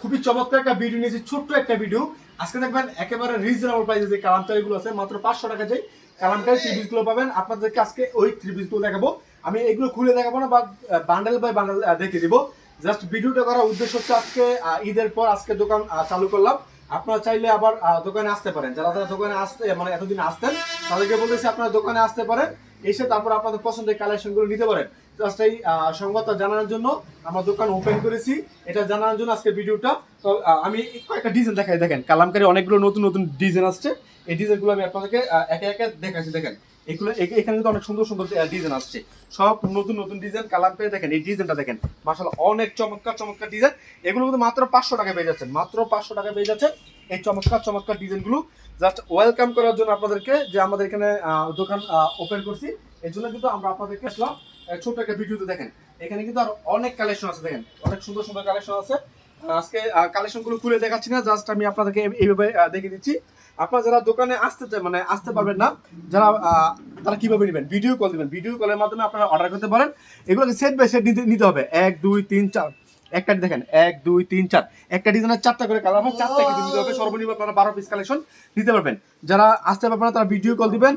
খুবই চমৎকার একটা ভিডিও নিয়েছি, ছোট্ট একটা ভিডিও আজকে দেখবেন একেবারে রিজনেবল প্রাইসে যে কালামকারি গুলো আছে, মাত্র পাঁচশো টাকা যাই থ্রি গুলো পাবেন। আপনাদেরকে আজকে ওই থ্রি গুলো দেখাবো। আমি এগুলো খুলে দেখাবো না বা বান্ডেল বাই বান্ডেল দেখে দিব। জাস্ট ভিডিওটা করার উদ্দেশ্য হচ্ছে আজকে ঈদের পর আজকে দোকান চালু করলাম। আপনারা চাইলে আবার দোকানে আসতে পারেন। যারা যারা দোকানে আসতে মানে এতদিন আসতেন, তাদেরকে বলতেছি আপনারা দোকানে আসতে পারেন। এসে তারপর আপনাদের পছন্দের কালেকশনগুলো নিতে পারেন। জাস্ট এই সংবাদটা জানানোর জন্য আমরা দোকান ওপেন করেছি। এটা জানানোর জন্য আজকে ভিডিওটা, তো আমি কয়েকটা ডিজাইন দেখাই, দেখেন। কালামকারী অনেকগুলো নতুন নতুন ডিজাইন আসছে। এই ডিজাইনগুলো আমি আপনাদেরকে একে একে দেখাচ্ছি, দেখেন। এগুলো এখানে কিন্তু অনেক সুন্দর সুন্দর ডিজাইন আসছে। সব নতুন নতুন ডিজাইন কালাম পেয়ে দেখেন, এই ডিজাইনটা দেখেন। মাসাল্লাহ অনেক চমৎকার চমৎকার ডিজাইন এগুলো কিন্তু মাত্র পাঁচশো টাকা পেয়ে যাচ্ছেন, মাত্র পাঁচশো টাকা পেয়ে যাচ্ছেন এই চমৎকার চমৎকার ডিজাইনগুলো জাস্ট ওয়েলকাম করার জন্য আপনাদেরকে যে আমাদের এখানে দোকান ওপেন করছি। এর জন্য কিন্তু আমরা আপনাদেরকে আসলাম ছোট্ট একটা ভিডিওতে দেখেন। এখানে কিন্তু আর অনেক কালেকশন আছে দেখেন, অনেক সুন্দর সুন্দর কালেকশন আছে। আজকে কালেকশনগুলো খুলে দেখাচ্ছি না জাস্ট আমি আপনাদেরকে এইভাবে দেখিয়ে দিচ্ছি। আপনারা যারা দোকানে আসতে চায় মানে আসতে পারবেন না, যারা তারা কীভাবে নেবেন? ভিডিও কল দেবেন। ভিডিও কলের মাধ্যমে আপনারা অর্ডার করতে পারেন। এগুলোকে সেট বাই সেট নিতে হবে। এক, দুই, তিন, চার। একটা দেখেন। এক, দুই, তিন, চার। একটা ডিজাইনের চারটা করে কালার হবে। চারটা কিন্তু নিতে হবে। সর্বনিম্ন আপনারা বারো পিস কালেকশন নিতে পারবেন। যারা আসতে পারবেন না, তারা ভিডিও কল দিবেন।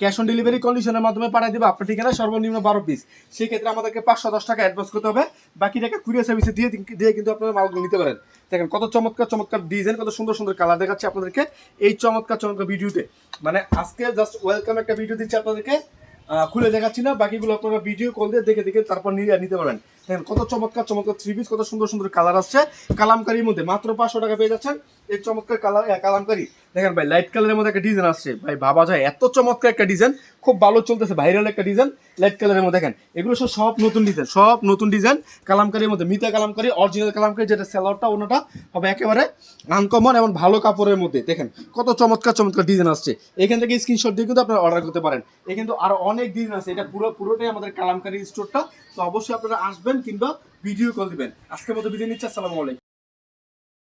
ক্যাশ অন ডেলিভারি কন্ডিশনের মাধ্যমে পাঠিয়ে দেবে আপনার ঠিকানা, সর্বনিম্ন বারো পিস সেই ক্ষেত্রে আমাদেরকে পাঁচশো দশ টাকা অ্যাডভান্স করতে হবে। বাকি টাকা কুরিয়ার সার্ভিসে দিয়ে দিয়ে কিন্তু আপনারা মালগুলো নিতে পারেন। দেখেন কত চমৎকার চমৎকার ডিজাইন কত সুন্দর সুন্দর কালার দেখাচ্ছে আপনাদেরকে এই চমৎকার চমৎকার ভিডিওতে। মানে আজকে জাস্ট ওয়েলকাম একটা ভিডিও দিচ্ছি আপনাদেরকে। খুলে দেখাচ্ছি না, বাকিগুলো আপনারা ভিডিও কল দিয়ে দেখে দেখে তারপর নিয়ে নিতে পারবেন দেখেন কত চমৎকার চমৎকার থ্রি পিস কত সুন্দর সুন্দর কালার আসছে। কালামকারির মধ্যে মাত্র পাঁচশো টাকা পেয়ে যাচ্ছেন। এই চমৎকার কালার কালামকারি। দেখেন ভাই লাইট কালারের মধ্যে একটা ডিজাইন আসছে। ভাই, ভাবা যায়, এত চমৎকার একটা ডিজাইন খুব ভালো চলতেছে ভাইরাল একটা ডিজাইন লাইট কালারের মধ্যে দেখেন, এগুলো সব সব নতুন ডিজাইন সব নতুন ডিজাইন কালামকারির মধ্যে, মিতা কালামকারি অরিজিনাল কালামকারি, যেটা সেলারটা অন্যটা হবে একেবারে আনকমন এবং ভালো কাপড়ের মধ্যে। দেখেন, কত চমৎকার চমৎকার ডিজাইন আসছে। এখান থেকে স্ক্রিনশট দিয়ে কিন্তু আপনারা অর্ডার করতে পারেন। এই কিন্তু আরও অনেক ডিজাইন আছে। এটা পুরো, পুরোটাই আমাদের কালামকারি স্টোরটা তো অবশ্যই আপনারা আসবেন কিংবা ভিডিও কল দিবেন। আজকের মতো বিদায় নিচ্ছি আসসালামু আলাইকুম।